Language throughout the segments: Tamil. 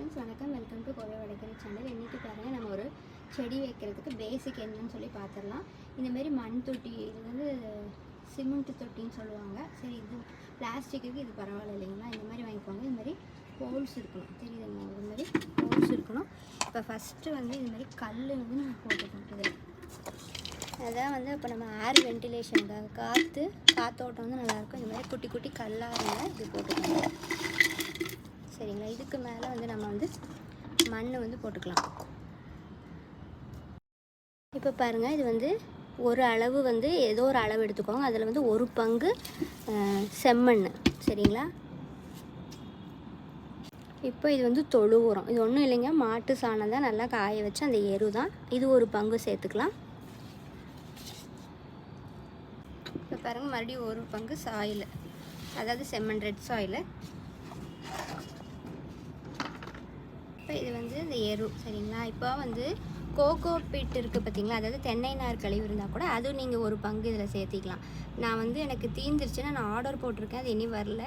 ஃப்ரெண்ட்ஸ் வணக்கம். Welcome to Kovai Vadakkarai channel இன்றைக்கி பாருங்கள் நம்ம ஒரு செடி வைக்கிறதுக்கு பேசிக் என்னன்னு சொல்லி பார்த்துடலாம் இந்தமாரி மண் தொட்டி இது வந்து சிமெண்ட் தொட்டின்னு சொல்லுவாங்க. சரி இது பிளாஸ்டிக்கு இது பரவாயில்ல இல்லைங்களா? இந்த மாதிரி வாங்கிக்கோங்க. இந்த மாதிரி ஹோல்ஸ் இருக்கணும். தெரியுதுங்களா இந்த மாதிரி ஹோல்ஸ் இருக்கணும். இப்போ ஃபஸ்ட்டு வந்து இது மாதிரி கல் வந்து நம்ம போட்டுக்கணும். இதில் அதான் வந்து இப்போ நம்ம ஏர் வென்டிலேஷனுக்காக காற்று காற்றோட்டம் வந்து நல்லாயிருக்கும் இந்த மாதிரி குட்டி குட்டி கல்லாக இருந்தால் இது போட்டுக்கணும். சரிங்களா? இதுக்கு மேலே வந்து நம்ம வந்து மண் வந்து போட்டுக்கலாம். இப்போ பாருங்கள் இது வந்து ஒரு அளவு வந்து ஏதோ ஒரு அளவு எடுத்துக்கோங்க. அதில் வந்து ஒரு பங்கு செம்மண் சரிங்களா? இப்போ இது வந்து தொழு உரம் இது ஒன்றும் இல்லைங்க. மாட்டு சாணம் தான் நல்லா காய வச்சு அந்த எரு தான். இது ஒரு பங்கு சேர்த்துக்கலாம். இப்போ பாருங்கள் மறுபடியும் ஒரு பங்கு சாயில். அதாவது செம்மண் ரெட் சாயில். இப்போ இது வந்து இந்த எரு சரிங்களா? இப்போ வந்து கோகோ பிட் இருக்குது பார்த்தீங்களா? அதாவது தென்னை நார் கழிவு இருந்தால் கூட அதுவும் நீங்கள் ஒரு பங்கு இதில் சேர்த்திக்கலாம். நான் வந்து எனக்கு தீந்துருச்சுன்னா நான் ஆர்டர் போட்டிருக்கேன் அது இனி வரல.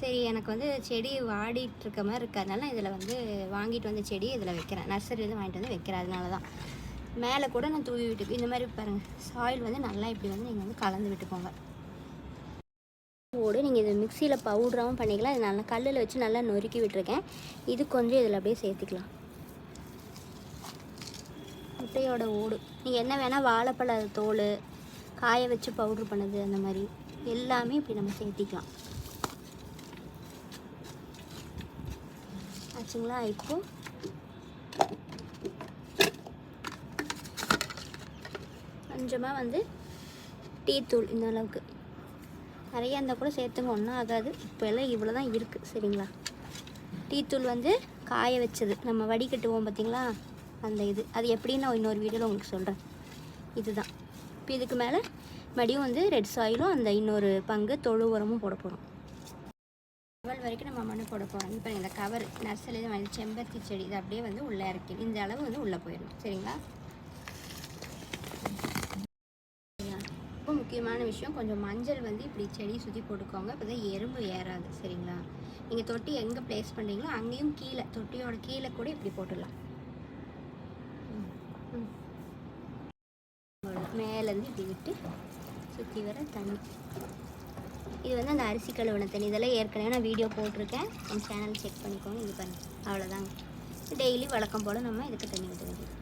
சரி எனக்கு வந்து செடி வாடிட்டு இருக்க. மாதிரி இருக்கிறதுனால இதில் வந்து வாங்கிட்டு வந்து செடி இதில் வைக்கிறேன். நர்சரியில் வாங்கிட்டு வந்து வைக்கிறேன் அதனால தான். மேலே கூட நான் தூவி விட்டு இந்த மாதிரி பாருங்கள் சாயில் வந்து நல்லா இப்படி வந்து நீங்கள் வந்து கலந்து விட்டுக்கோங்க. ஓடு நீங்கள் இது மிக்சியில் பவுடராகவும் பண்ணிக்கலாம். இது நல்லா கல்லில் வச்சு நல்லா நொறுக்கி விட்டுருக்கேன். இது கொஞ்சம் இதில் அப்படியே சேர்த்துக்கலாம். முட்டையோட ஓடு. நீங்கள் என்ன வேணால் வாழைப்பழ தோல் காய வச்சு பவுட்ரு பண்ணது அந்த மாதிரி எல்லாமே இப்படி நம்ம சேர்த்திக்கலாம். ஆச்சுங்களா? இப்போ கொஞ்சமாக வந்து டீ தூள் இந்த அளவுக்கு. நிறையா இருந்தால் கூட சேர்த்துங்க ஒன்றும் ஆகாது. இப்போ எல்லாம் இவ்வளோ தான் இருக்குது சரிங்களா டீத்தூள் வந்து காய வச்சது. நம்ம வடிகட்டுவோம் பார்த்தீங்களா அந்த இது. அது எப்படின்னு நான் இன்னொரு வீடியோவில் உங்களுக்கு சொல்கிறேன் இதுதான். இப்போ இதுக்கு மேலே மடியும் வந்து ரெட் சாயிலும் அந்த இன்னொரு பங்கு தொழு உரமும் போட போகிறோம் லெவல் வரைக்கும் நம்ம மண்ணு போட போகிறோம் இப்போ இந்த கவர் நர்சரியில் வாங்கி செம்பருத்தி செடி இது அப்படியே வந்து உள்ளே இறக்கி இந்த அளவு வந்து உள்ளே போயிடும். சரிங்களா? முக்கியமான விஷயம் கொஞ்சம் மஞ்சள் வந்து இப்படி செடி சுற்றி போட்டுக்கோங்க. இப்போ தான் எறும்பு ஏறாது சரிங்களா? நீங்கள் தொட்டி எங்கே ப்ளேஸ் பண்ணுறீங்களோ அங்கேயும் கீழே தொட்டியோட கீழே கூட இப்படி போட்டுடலாம். ம், மேலேருந்து இப்படி விட்டு சுற்றி வர தண்ணி. இது வந்து அந்த அரிசி கழுவின தண்ணி. இதெல்லாம் ஏற்கனவே நான் வீடியோ போட்டிருக்கேன். நம்ம சேனல் செக் பண்ணிக்கோங்க இது பண்ணி. அவ்வளோதாங்க டெய்லி வழக்கம் போல் நம்ம இதுக்கு தண்ணி ஊற்ற வேண்டியது.